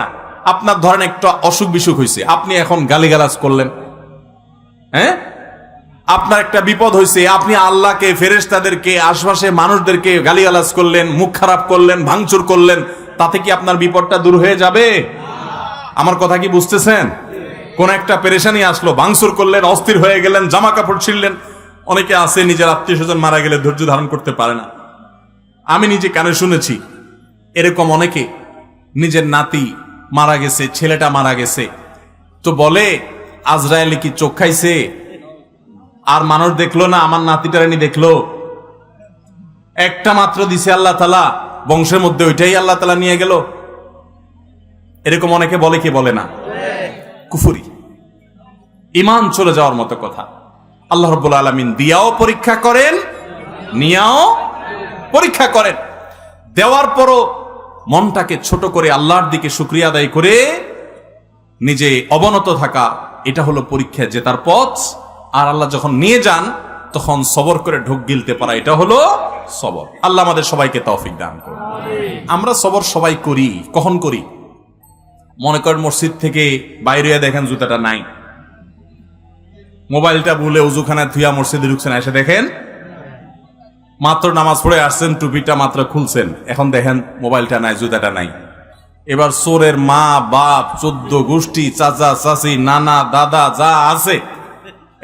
না। আপনার ধরেন একটা অসুখ বিসুখ হয়েছে আপনি এখন গালিগালাজ করলেন। হ্যাঁ? আপনার একটা বিপদ হয়েছে আপনি আল্লাহকে, ফেরেশতাদেরকে, আশপাশে মানুষদেরকে গালিগালাজ করলেন, মুখ খারাপ করলেন, ভাঙচুর করলেন, তাতে কি আপনার বিপদটা দূর হয়ে যাবে? আমার কথা কি বুঝতেছেন? কোন একটা পেরেশানি আসলো, ভাঙচুর করলেন, অস্থির হয়ে গেলেন জামা কাপড় ছিঁড়লেন। অনেকে আছে, নিজের আত্মীয় স্বজন মারা গেলে ধৈর্য ধারণ করতে পারে না। আমি নিজে কানে শুনেছি, এরকম অনেকে নিজের নাতি মারা গেছে, ছেলেটা মারা গেছে। তো বলে আজরায়েলি কি চোখ খাইছে? আর মানুষ দেখল না, আমার নাতিটারানি দেখল। একটা মাত্র দিছে আল্লাহ তালা বংশের মধ্যে ওইটাই আল্লাহ তালা নিয়ে গেল। এরকম অনেকে বলে, কি বলে না? কুফুরি। ইমান চলে যাওয়ার মতো কথা। আল্লাহ রব্বুল আলমিন দিয়াও পরীক্ষা করেন, নিয়াও পরীক্ষা করেন। দেওয়ার পরও মনটাকে ছোট করে আল্লাহর দিকে শুক্রিয়া আদায় করে নিজে অবনত থাকা এটা হলো পরীক্ষা জেতার পথ। আর আল্লাহ যখন নিয়ে যান তখন সবর করে ঢোক গিলতে পারা এটা হলো সবর। আল্লাহ আমাদের সবাইকে তৌফিক দান করুন। আমরা সবর সবাই করি। কখন করি? মনে করেন মসজিদ থেকে বাইরে দেখেন জুতাটা নাই। মোবাইলটা ভুলে উজুখানা থুয়া মসজিদে ঢুকছেন এসে দেখেন মাত্র নামাজ পড়ে আসছেন, টুপিটা মাত্র খুলছেন। এখন দেখেন মোবাইলটা নাই, জুতাটা নাই। এবার সোরের মা, বাপ, চোদ্দ গোষ্ঠী, চাচা, চাচি, নানা, দাদা, যা আছে,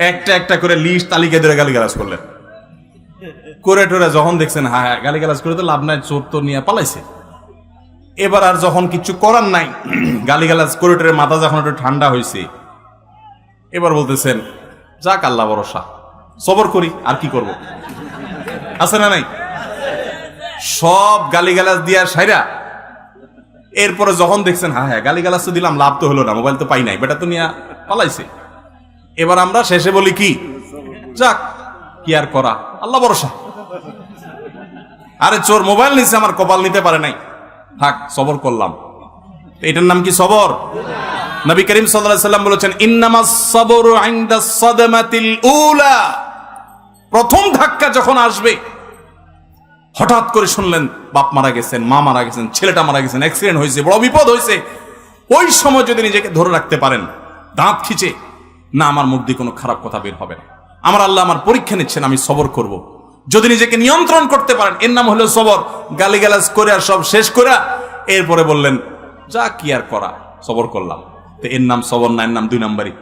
একটা একটা করে লিস্ট তালিকা ধরে গালিগালাজ করলেন। করে টোরে যখন দেখছেন হ্যাঁ হ্যাঁ গালিগালাজ করে তো লাভ নাই, চোর তো নিয়ে পালাইছে। এবার আর যখন কিছু করার নাই, গালিগালাজ করে টোরে মাথা যখন একটু ঠান্ডা হয়েছে এবার বলতেছেন, যাক আল্লাহ ভরসা, সবর করি, আর কি করব? আছে না নাই? সব গালিগালাজ দিয়া সাইরা এরপরে যখন দেখছেন হ্যাঁ হ্যাঁ গালিগালাজ তো দিলাম, লাভ তো হলো না, মোবাইল তো পাই নাই, বেটা তো নিয়ে পালাইছে। এবার আমরা শেষে বলি কি? যাক, কি আর করা? আল্লাহ ভরসা। আরে চোর, মোবাইল নিছে, আমার কপাল নিতে পারে নাই। থাক, সবর করলাম। এটার নাম কি সবর? নবী করিম সাল্লাল্লাহু আলাইহি সাল্লাম বলেছেন, ইন্নামাস সাবরু ইনদা সাদমাতিল উলা। প্রথম ধাক্কা যখন আসবে, হঠাৎ করে শুনলেন বাপ মারা গেছেন, মা মারা গেছেন, ছেলেটা মারা গেছেন অ্যাক্সিডেন্ট হয়েছে, বড় বিপদ হয়েছে। ওই সময় যদি নিজেকে ধরে রাখতে পারেন, দাঁত খিচে, না, আমার মুখ দিয়ে কোনো খারাপ কথা বের হবে না। আমার আল্লাহ আমার পরীক্ষা নিচ্ছেন, আমি সবর করব। যদি নিজেকে নিয়ন্ত্রণ করতে পারেন, এর নাম হলো সবর। গালিগালাজ করে আর সব শেষ করে, এরপরে বললেন, যা কি আর করা, সবর করলাম। তো এর নাম সবর না, এর নাম দুই নাম্বারই।